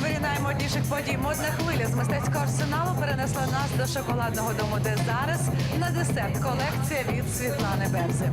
не вирінає модніших подій. Модна хвиля з мистецького арсеналу перенесла нас до шоколадного дому, де зараз на десерт колекція від Світлани Берзи.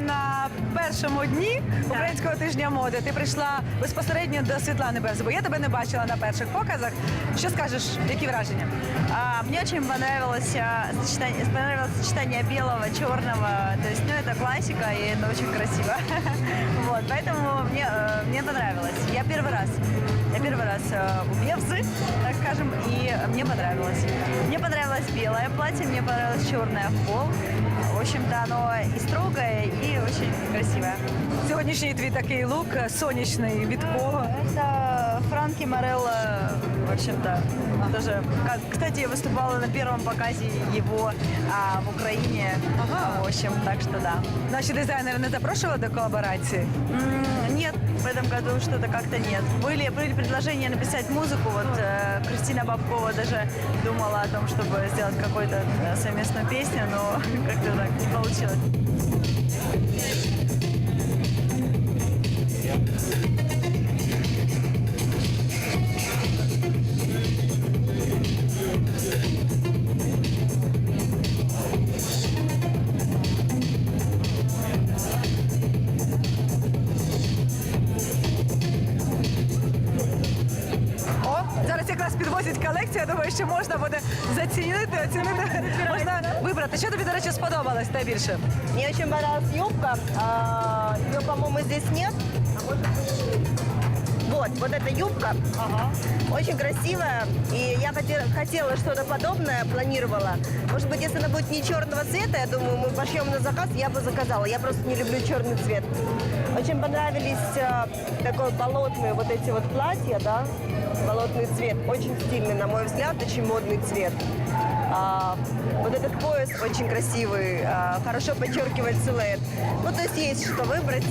На першому дні українського тижня моди. Ти прийшла безпосередньо до Світлани Берзи, бо я тебе не бачила на перших показах. Що скажеш, які враження? А, мне очень понравилось, а, сочетание, понравилось сочетание белого, черного. То есть, ну, это классика, и это очень красиво. Вот, поэтому мне, э, мне понравилось. Я первый раз. Я первый раз э, у Бевзы, так скажем, и мне понравилось. Мне понравилось белое платье, мне понравилось черное в пол. В общем-то, оно и строгое, и очень красивое. Сьогоднішній твій такий лук е, сонячний від кого? Это Франки Морелло, в общем-то, тоже, как, кстати, я выступала на первом показе его а, в Украине. Ага. В общем, так что да. Наші дизайнери не запрошували до колаборації? М, Нет, в этом году что-то как-то нет. Были, были предложения написать музыку. Вот э, Кристина Бабкова даже думала о том, чтобы сделать какую-то э, совместную песню, но как-то так не получилось. Якраз підвозять колекцію. Я думаю, що можна буде зацінити, оцінити. Можна вибрати. Що тобі, до речі, сподобалось найбільше? Мені дуже подобалась юбка. Ее, по-моему, здесь нет. А может Вот, вот эта юбка. Очень красивая. И я хотела, хотела что-то подобное, планировала. Может быть, если она будет не черного цвета, я думаю, мы пошьем на заказ, я бы заказала. Я просто не люблю черный цвет. Очень понравились а, такой болотные вот эти вот платья, да, болотный цвет. Очень стильный, на мой взгляд, очень модный цвет. А, вот этот пояс очень красивый, а, хорошо подчеркивает силуэт. Ну, то есть есть что выбрать.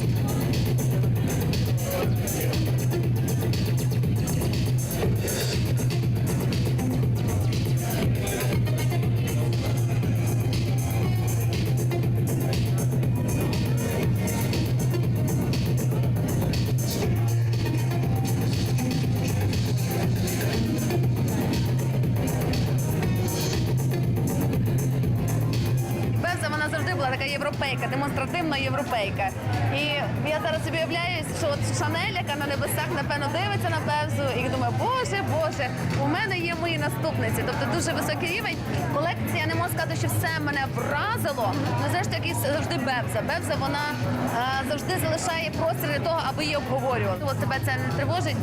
Була така європейка, демонстративна європейка. І я зараз собі уявляю, що от Шанель, яка на небесах, напевно, дивиться на Бевзу і думає, боже, боже, у мене є мої наступниці. Тобто дуже високий рівень. Колекція не можу сказати, що все мене вразило. Ну якийсь завжди Бевза. Бевза вона е, завжди залишає простір для того, аби її обговорювали. От тебе це не тривожить.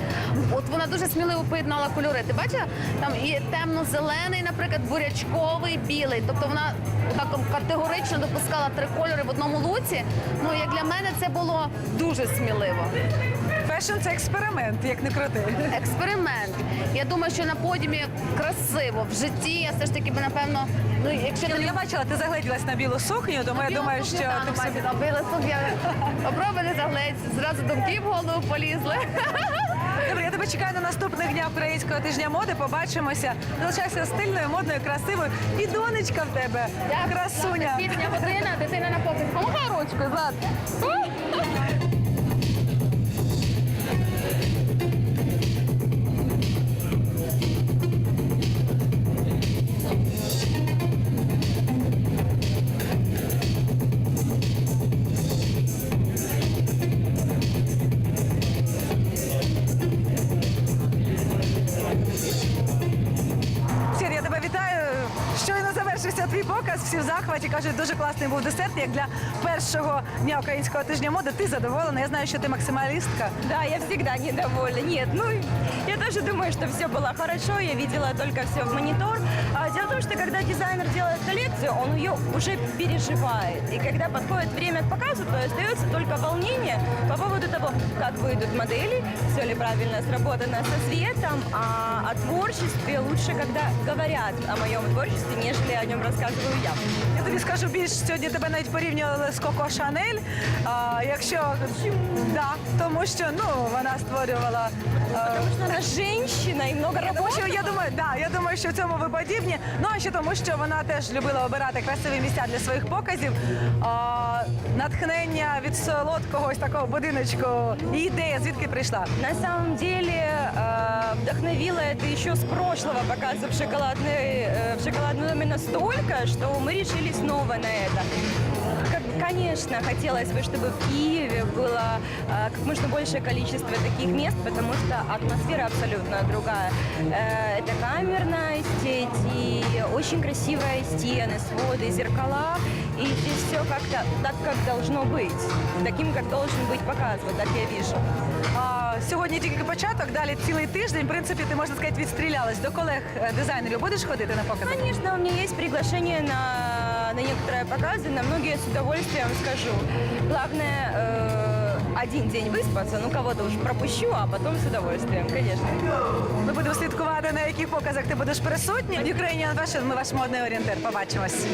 От вона дуже сміливо поєднала кольори. Ти бачиш, там і темно-зелений, наприклад, бурячковий, білий. Тобто вона так категорично допускала три кольори в одному луці. Ну як для мене це було дуже сміливо. Фешн це експеримент, як не крути. Експеримент. Я думаю, що на подіумі красиво. В житті я все ж таки би напевно. Ну якщо Я бачила, ти загледілась на білу сукню, тому я думаю, що ти все Біла сукня. Попробуй не заглець. Зразу думки в голову полізли. Добре, я тебе чекаю на наступних днях українського тижня моди. Побачимося. Залишайся стильною, модною, красивою. І донечка в тебе, красуня. Пізня година, дитина на попит. Помагай ручкою, Влад. Сір, я тебе вітаю. Щойно завершився твій показ, всі в захваті кажуть, дуже класний був десерт. Як для першого дня українського тижня моди. Ти задоволена? Я знаю, що ти максималістка. Да, я всегда недовольна. Нет, ну, тоже думаю, что все было хорошо, я видела только все в монитор. А дело в том, что когда дизайнер делает коллекцию, он ее уже переживает. И когда подходит время к показу, то остается только волнение по поводу того, как выйдут модели, все ли правильно сработано со цветом, а о творчестве лучше, когда говорят о моем творчестве, нежели о нем рассказываю я. Я тобі скажу більш сьогодні тебе навіть порівнювали з Коко Шанель. А, якщо да, тому що ну вона створювала. е, Потому что она женщина и много Тому работает. що я думаю, да, я думаю, що в цьому ви подібні. Ну а ще тому, що вона теж любила обирати красиві місця для своїх показів. А, натхнення від солодкого ось такого будиночку. І ідея звідки прийшла? На самом деле э, вдохновило это еще с прошлого показа в шоколадной, э, в шоколадном доме настолько, что мы решили снова на это. Конечно, хотелось бы, чтобы в Киеве было э, как можно большее количество таких мест, потому что атмосфера абсолютно другая. Э, это камерная сеть и очень красивые стены, своды, зеркала. И здесь все как-то так, как должно быть. Таким, как должен быть показ. Вот так я вижу. А, сьогодні тільки початок, далі цілий тиждень. В принципі, ти можна сказати, відстрілялась до колег е, дизайнерів. Будеш ходити на покази? Конечно, у меня есть приглашение на, на некоторые показы, на многие с удовольствием скажу. Главное, э, один день выспаться, ну кого-то уж пропущу, а потом с удовольствием, конечно. Ми будемо слідкувати, на яких показах ти будеш присутній. Ukrainian Fashion, ми ваш модний орієнтир. Побачимось.